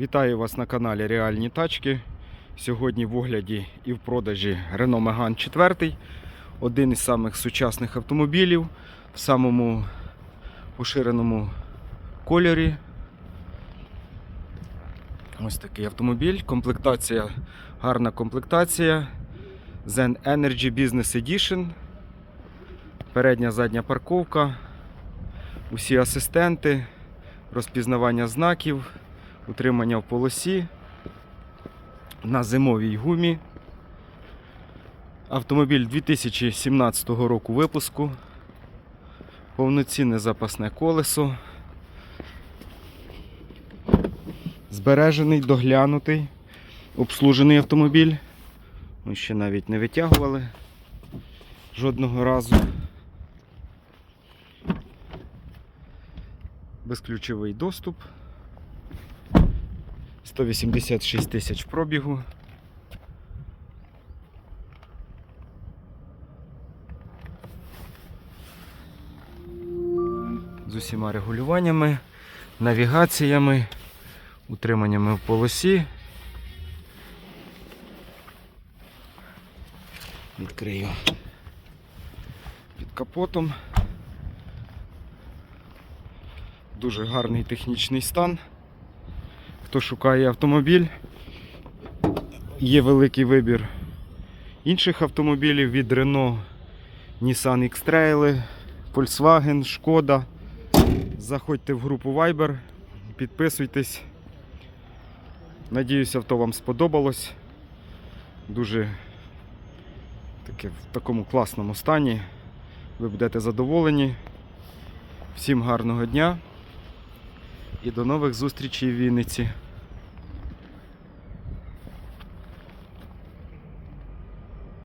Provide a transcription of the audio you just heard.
Вітаю вас на каналі Реальні тачки. Сьогодні в огляді і в продажі Renault Megane 4. Один із самих сучасних автомобілів в самому поширеному кольорі. Ось такий автомобіль. Комплектація, гарна комплектація. Zen Energy Business Edition. Передня задня парковка. Усі асистенти, розпізнавання знаків утримання в полосі на зимовій гумі. Автомобіль 2017 року випуску. Повноцінне запасне колесо. Збережений, доглянутий, обслужений автомобіль. Ми ще навіть не витягували жодного разу. Безключовий доступ. 186 тисяч пробігу. З усіма регулюваннями, навігаціями, утриманнями в полосі. Відкрию під капотом. Дуже гарний технічний стан. Хто шукає автомобіль, є великий вибір інших автомобілів від Renault, Nissan X-Trail, Volkswagen, Шкода. Заходьте в групу Viber, підписуйтесь. Надіюсь, авто вам сподобалось. Дуже таке в такому класному стані. Ви будете задоволені. Всім гарного дня і до нових зустрічей в Вінниці.